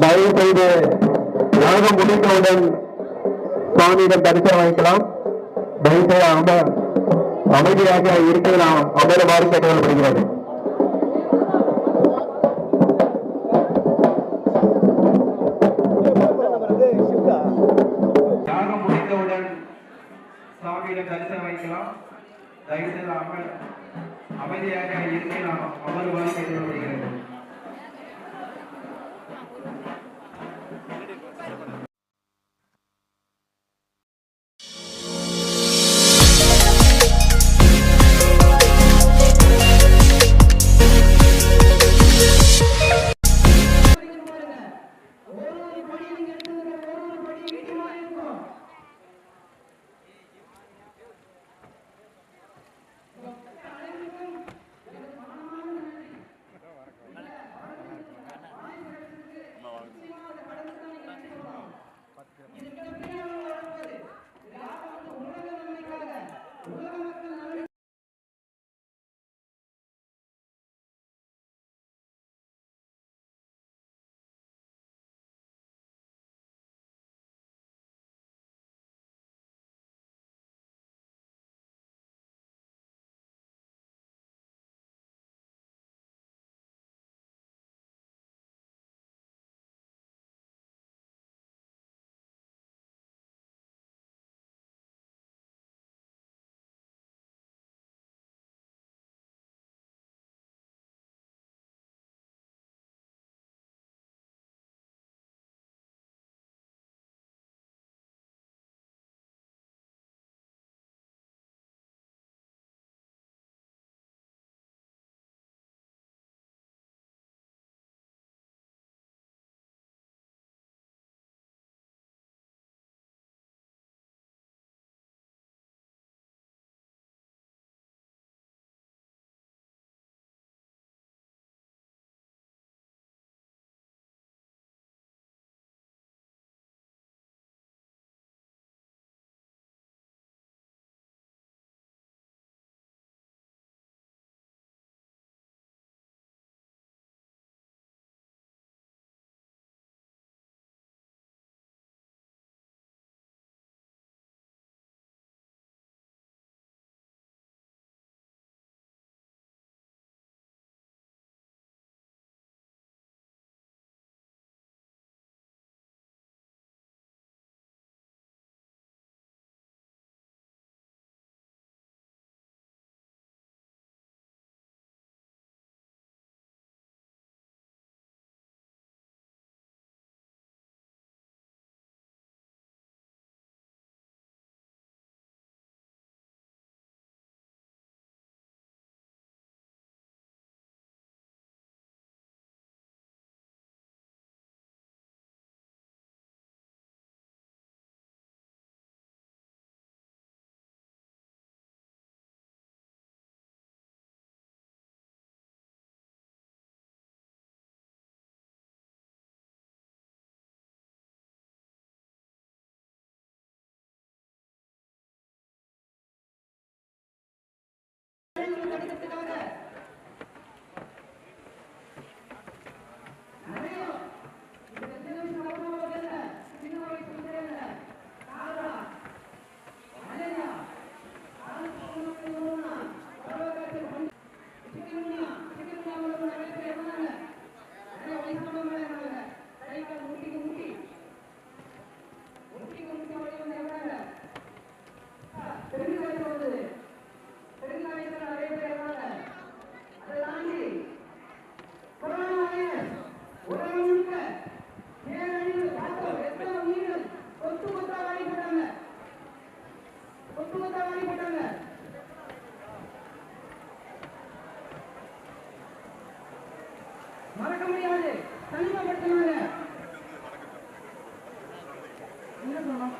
தயவு செய்து யாகம் முடித்தவுடன் சுவாமியிடம் தரிசனம் வைக்கலாம் தயவு செய்து அம அமைதியாக இருக்க நாம் அமருமாறு கேட்டுக்கொள்ளப்படுகிறது. முடித்தவுடன் தரிசனம் வைக்கலாம் தயவு செய்து அமைதியாக இருக்க நாம் அமருமாறு கேட்டுக்கொள்ளப்படுகிறது. 你这怎么？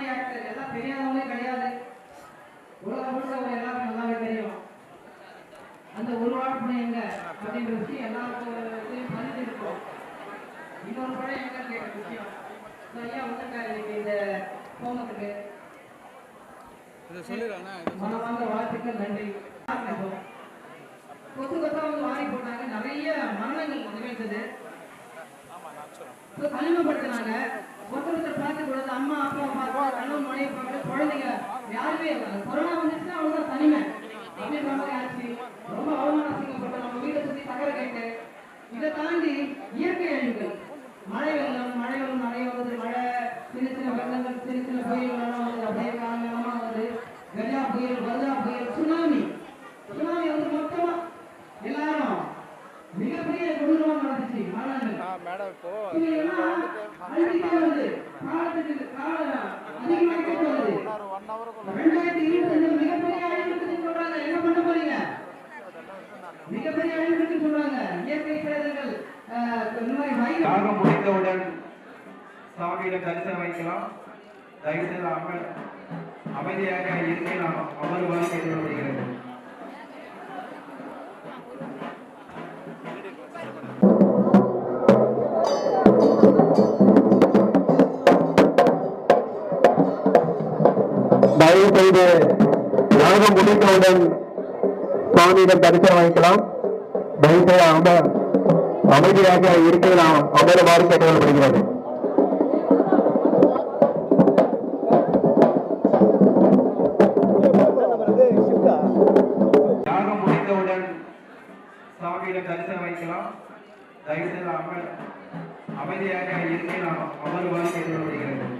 சாமானிய எல்லாம் கிடையாது. உலகம் முழுக்க எல்லாருக்கும் நல்லாவே தெரியும். அந்த ஒரு வாட் படம் எங்க அப்படின்ற விஷயம் எல்லாருக்கும் பதிஞ்சிருக்கும் இன்னொரு படம் எங்கன்னு கேட்ட விஷயம். So, ஐயா வந்திருக்காரு இன்னைக்கு இந்த ஹோமத்துக்கு. மனமார்ந்த வாழ்த்துக்கள் நன்றி. கொத்து கொத்தா வந்து வாரி போட்டாங்க. நிறைய மரணங்கள் இப்போ தனிமைப்படுத்தினாங்க. ஒருத்தர் ஒருத்தர் பார்த்து கூடாது அம்மா அப்பா பார்த்து கணவன் மனைவி பார்த்து குழந்தைங்க யாருமே கொரோனா வந்துச்சுன்னா அவ்வளோதான் தனிமை. அப்படின்ற மாதிரி ஆச்சு. ரொம்ப அவமான அசிங்கப்பட்டு நம்ம வீட்டை சுற்றி தகர கேட்டு. இதை தாண்டி இயற்கை அழிவுகள். மழை வெள்ளம் மழை வெள்ளம் நிறைய வருது. மழை சின்ன சின்ன வெள்ளங்கள் சின்ன சின்ன புயல்கள்லாம் வருது. அப்படியே காலங்காலமா வருது. கஜா புயல் வர்தா புயல் சுனாமி சுனாமி வந்து மொத்தமா எல்லாரும் மிகப்பெரிய கொடூரமா நடந்துச்சு. மரணங்கள். ஒன் ஹவர் என்ன பண்ண முடிந்தவுடன் தரிசனம் வைக்கலாம். தயவுசெய்து அமைதியாக இருக்கை நாம் அமர்வாறு செய்து யாகம் முடித்தவுடன் சுவாமியிடம் தரிசனம் வாங்கிக்கலாம். தயவுசெய்து அமைதியாக இருக்கை நாம் அமருமாறு கேட்டுக்கொள்ளப்படுகிறது. சாமியிடம் தரிசனம் வைக்கலாம் தயவுசெய்து அமைதியாக இருக்கை நாம் கேட்டுக்கொள்ளப்படுகிறது.